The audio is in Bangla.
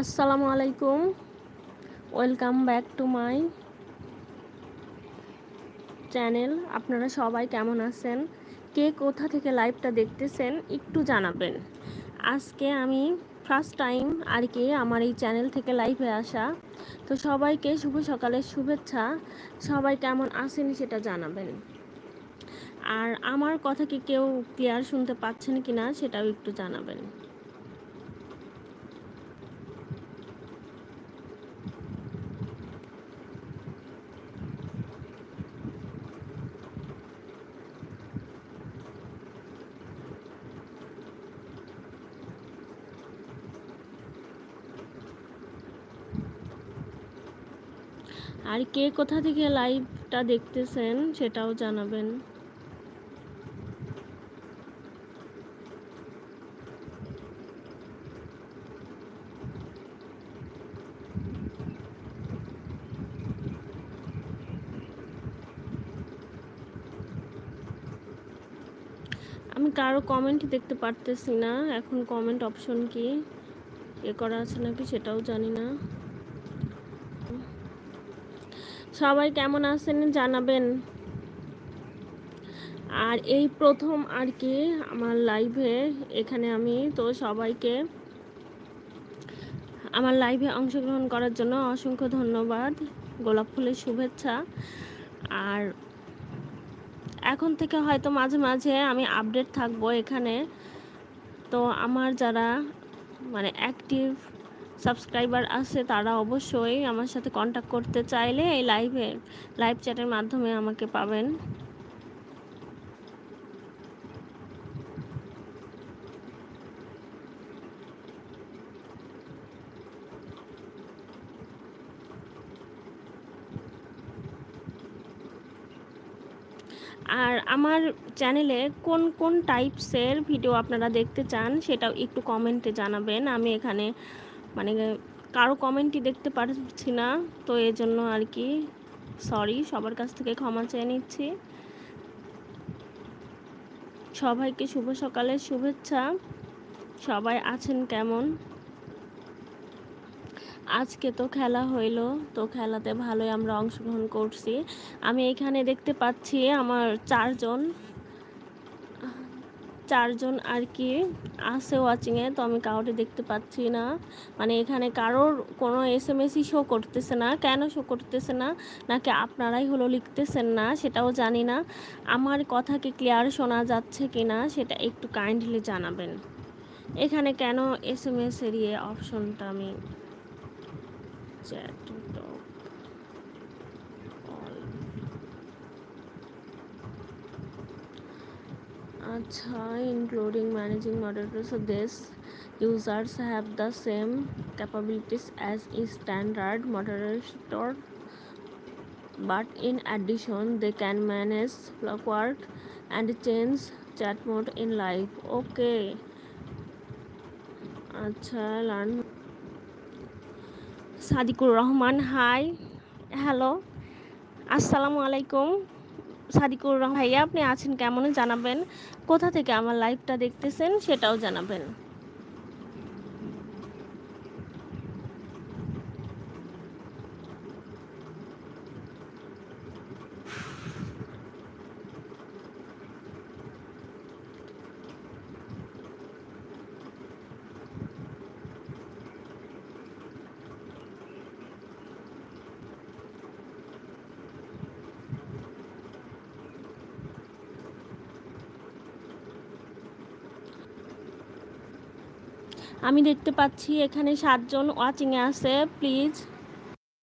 আসসালামু আলাইকুম welcome back to my channel আপনারা সবাই কেমন আছেন? কে কোথা থেকে লাইভটা দেখতেছেন একটু জানাবেন। আজকে আমি ফার্স্ট টাইম আর কি আমার এই চ্যানেল থেকে লাইভে আসা। তো সবাইকে শুভ সকালের শুভেচ্ছা। সবাই কেমন আছেন সেটা জানাবেন। আর আমার কথা কি কেউ ক্লিয়ার শুনতে পাচ্ছেন কি না সেটাও একটু জানাবেন। আর কে কোথা থেকে লাইভটা দেখতেছেন সেটাও জানাবেন। আমি কারও কমেন্ট দেখতে পারতেছি না, এখন কমেন্ট অপশন কি? এ করা আছে নাকি সেটাও জানি না। সবাই কেমন আছেন জানাবেন। আর এই প্রথম আর কি আমার লাইভে এখানে আমি তো সবাইকে আমার লাইভে অংশগ্রহণ করার জন্য অসংখ্য ধন্যবাদ, গোলাপ ফুলের শুভেচ্ছা। আর এখন থেকে হয়তো মাঝে মাঝে আমি আপডেট থাকব এখানে। তো আমার যারা মানে অ্যাক্টিভ সাবস্ক্রাইবার আছে, তারা অবশ্যই আমার সাথে কন্ট্যাক্ট করতে চাইলে এই লাইভে লাইভ চ্যাটের মাধ্যমে আমাকে পাবেন। আর আমার চ্যানেলে কোন কোন টাইপসের ভিডিও আপনারা দেখতে চান, সেটাও একটু কমেন্টে জানাবেন। আমি এখানে মানে কারও কমেন্টই দেখতে পারছি না, তো এই জন্য আর কি সরি সবার কাছ থেকে ক্ষমা চেয়ে নিচ্ছি। সবাইকে শুভ সকালের শুভেচ্ছা। সবাই আছেন কেমন? আজকে তো খেলা হইল, তো খেলাতে ভালোই আমরা অংশগ্রহণ করছি। আমি এখানে দেখতে পাচ্ছি আমার চারজন। চারজন আর কি আছে ওয়াচিংয়ে তো আমি কাউকে দেখতে পাচ্ছি না। মানে এখানে কারোর কোনো এস এম এসই শো করতেছে না। কেন শো করতেছে না? নাকি আপনারাই হলো লিখতেছেন না? সেটাও জানি না। আমার কথা কি ক্লিয়ার শোনা যাচ্ছে কি না সেটা একটু কাইন্ডলি জানাবেন। এখানে কেন এস এম এস এর ইয়ে অপশনটা আমি chat acha including managing moderators so this users have the same capabilities as a standard moderator but in addition they can manage clockwork and change chat mode in live okay acha learn Sadikur Rahman hi hello আসসালামু আলাইকুম সাদিকুর রহমান ভাইয়া আপনি আছেন কেমন জানাবেন? কোথা থেকে আমার লাইভটা দেখতেছেন সেটাও জানাবেন। আমি দেখতে পাচ্ছি এখানে সাতজন ওয়াচিংয়ে আছে প্লিজ।